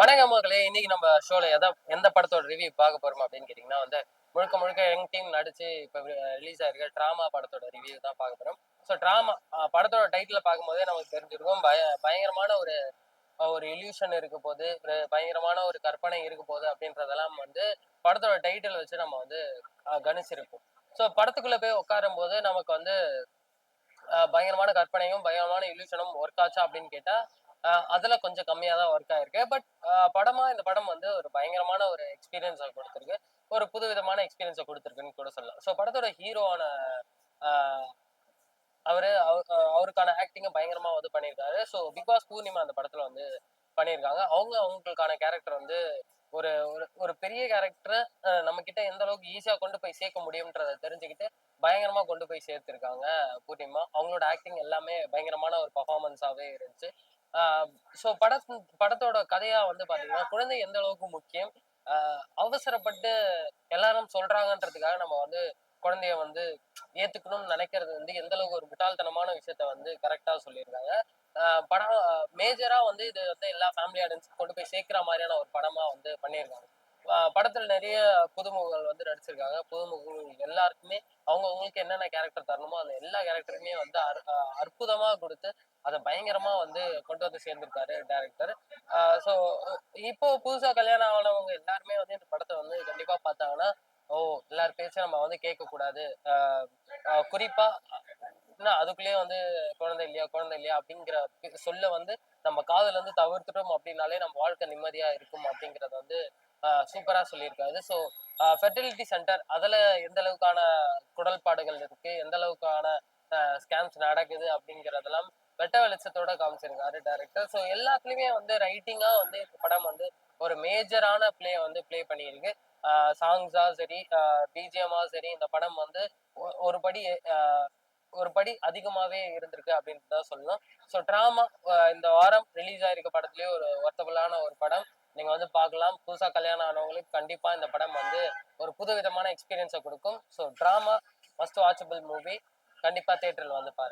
வணக்கம் மக்களே இன்னைக்கு நம்ம ஷோல எதை எந்த படத்தோட ரிவ்யூ பார்க்க போறோம் அப்படின்னு கேட்டீங்கன்னா வந்து முழுக்க முழுக்க யங் டீம் நடிச்சு இப்போ ரிலீஸ் ஆயிருக்க ட்ராமா படத்தோட ரிவ்யூ தான் பார்க்க போறோம். ஸோ ட்ராமா படத்தோட டைட்டில் பார்க்கும்போதே நமக்கு தெரிஞ்சிருக்கும். பய பயங்கரமான ஒரு ஒரு இல்யூஷன் இருக்க போது ஒரு பயங்கரமான ஒரு கற்பனை இருக்க போது அப்படின்றதெல்லாம் வந்து படத்தோட டைட்டில் வச்சு நம்ம வந்து கணிச்சிருப்போம். ஸோ படத்துக்குள்ள போய் உட்காரும் போது நமக்கு வந்து பயங்கரமான கற்பனையும் பயங்கரமான இல்யூஷனும் ஒர்க் ஆச்சா அப்படின்னு கேட்டா அதுல கொஞ்சம் கம்மியா தான் ஒர்க் ஆயிருக்கு. பட் படமா இந்த படம் வந்து ஒரு பயங்கரமான ஒரு எக்ஸ்பீரியன்ஸை கொடுத்துருக்கு. ஒரு புது விதமான எக்ஸ்பீரியன்ஸை கொடுத்துருக்குன்னு கூட சொல்லலாம். ஸோ படத்தோட ஹீரோவான அவரு அவ- அவருக்கான ஆக்டிங்கை பயங்கரமா வந்து பண்ணியிருக்காரு. ஸோ பாஸ் பூர்ணிமா அந்த படத்துல வந்து பண்ணியிருக்காங்க. அவங்க அவங்களுக்கான கேரக்டர் வந்து ஒரு ஒரு ஒரு பெரிய கேரக்டரை நம்ம கிட்ட எந்த அளவுக்கு ஈஸியா கொண்டு போய் சேர்க்க முடியும்ன்றத தெரிஞ்சுக்கிட்டு பயங்கரமா கொண்டு போய் சேர்த்திருக்காங்க பூர்ணிமா அவங்களோட ஆக்டிங் எல்லாமே பயங்கரமான ஒரு பர்ஃபார்மன்ஸாவே இருந்துச்சு. ஸோ பட படத்தோட கதையா வந்து பாத்தீங்கன்னா குழந்தை எந்த அளவுக்கு முக்கியம் அவசரப்பட்டு எல்லாரும் சொல்றாங்கன்றதுக்காக நம்ம வந்து குழந்தைய வந்து ஏத்துக்கணும்னு நினைக்கிறது வந்து எந்த அளவுக்கு ஒரு முட்டாள்தனமான விஷயத்த வந்து கரெக்டா சொல்லியிருக்காங்க. ஆஹ் படம் மேஜரா வந்து இது வந்து எல்லா ஃபேமிலி ஆடியன்ஸ் கொண்டு போய் சேர்க்கிற மாதிரியான ஒரு படமா வந்து பண்ணியிருக்காங்க. படத்துல நிறைய புதுமுகங்கள் வந்து நடிச்சிருக்காங்க. புதுமுகங்கள் எல்லாருக்குமே அவங்க அவங்களுக்கு என்னென்ன கேரக்டர் தரணுமோ அந்த எல்லா கேரக்டருமே வந்து அற்புதமா கொடுத்து அதை பயங்கரமா வந்து கொண்டு வந்து சேர்ந்திருக்காரு டேரக்டர் ஸோ இப்போ புதுசா கல்யாணம் ஆனவங்க எல்லாருமே வந்து இந்த படத்தை வந்து கண்டிப்பா பார்த்தாங்கன்னா ஓ எல்லார் பேச்சும் நம்ம வந்து கேட்க கூடாது ஆஹ் குறிப்பா என்ன அதுக்குள்ளேயே வந்து குழந்தை இல்லையா குழந்தை இல்லையா அப்படிங்கிற சொல்ல வந்து நம்ம காதுல இருந்து தவிர்த்துட்டோம் அப்படின்னாலே நம்ம வாழ்க்கை நிம்மதியா இருக்கும் அப்படிங்கறத வந்து சூப்பரா சொல்லியிருக்காரு. ஸோ ஃபெர்டிலிட்டி சென்டர் அதுல எந்த அளவுக்கான குடல்பாடுகள் இருக்கு? எந்த அளவுக்கான ஸ்கேம்ஸ் நடக்குது அப்படிங்கிறதெல்லாம் வெட்ட வெளிச்சத்தோட காமிச்சிருக்காரு டேரக்டர் ஸோ எல்லாத்துலேயுமே வந்து ரைட்டிங்கா வந்து இந்த படம் வந்து ஒரு மேஜரான பிளே வந்து ப்ளே பண்ணியிருக்கு. சாங்ஸா சரி பிஜிஎம்மா சரி இந்த படம் வந்து ஒரு படி ஒரு படி அதிகமாவே இருந்திருக்கு அப்படின்னு தான் சொல்லணும். ஸோ ட்ராமா இந்த வாரம் ரிலீஸ் ஆயிருக்க படத்துலயே ஒரு ஒர்த்தபுளான ஒரு படம். நீங்க வந்து பார்க்கலாம். புதுசா கல்யாணம் ஆனவங்களுக்கு கண்டிப்பா இந்த படம் வந்து ஒரு புது விதமான எக்ஸ்பீரியன்ஸை கொடுக்கும். So drama must watchable movie கண்டிப்பா தியேட்டர்ல வந்து பாருங்க.